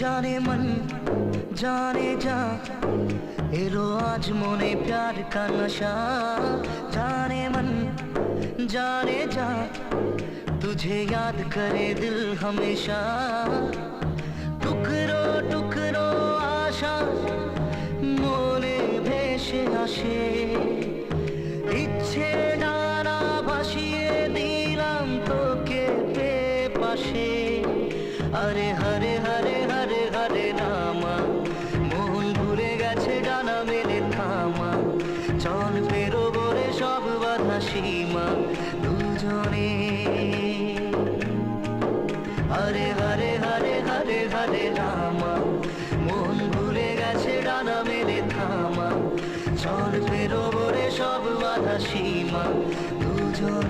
जाने मन जाने जा। एरो आज मोने प्यार का नशा। जाने मन, जाने जा। तुझे याद करे दिल हमेशा। टुकरो टुकरो आशा। joy.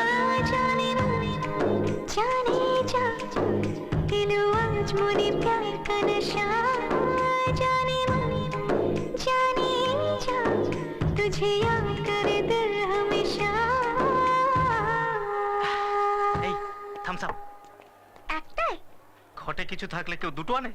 মনে থামস আপ। একটাই? ঘটে কিছু থাকলে কেউ দুটো আনে?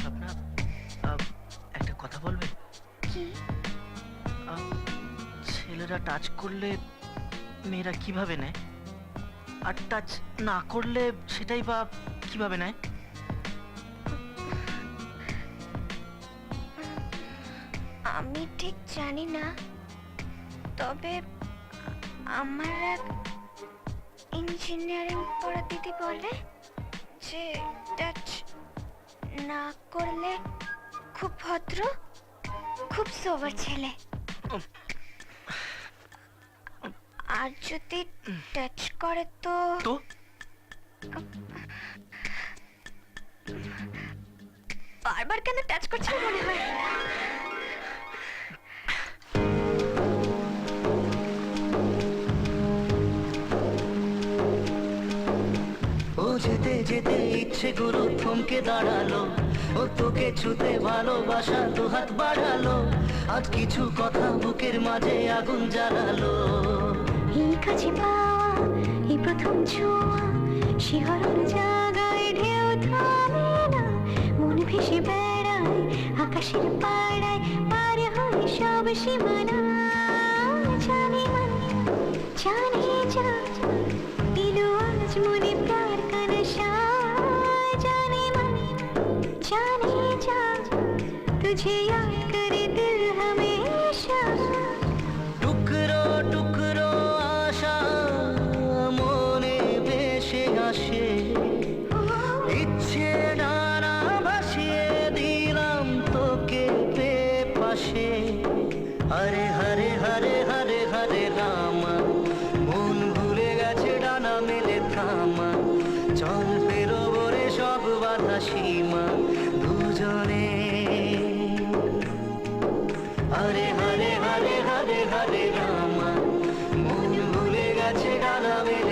স্বপ্না একটা কথা বলবে? ছেলেরা টাচ করলে মেয়েরা কীভাবে নেয়? আর টাচ না করলে সেটাই বা কীভাবে নেয়? আমি ঠিক জানি না তবে আমার এক ইঞ্জিনিয়ারিং পড়া দিদি বলে যে টাচ না করলে খুব ভদ্র খুব সোবার ছেলে। আর যদি টাচ করে তো তো? বারবার কেন টাচ করছে মনে হয়? যেতে যেতে ইচ্ছে গুলো থমকে দাঁড়াল ও তোকে ছুতে ভালোবাসা তো হাত বাড়ালো। আজ কিছু কথা বুকের মাঝে আগুন জ্বালালো। এই কাছে পাওয়া, এই প্রথম ছোঁয়া, শিহরণ জাগায় ঢেউ থামে না। মন ভেসে বেড়ায়, আকাশের পাড়ায়, পার হয় সব সীমানা। জানে মন, জানে तुझे याद करे दिल हमेशा। টুকরো টুকরো আশা মনে ভেসে আসে হরে হরে হরে হরে হরে রামা। মন ভুলে গেছে মেলে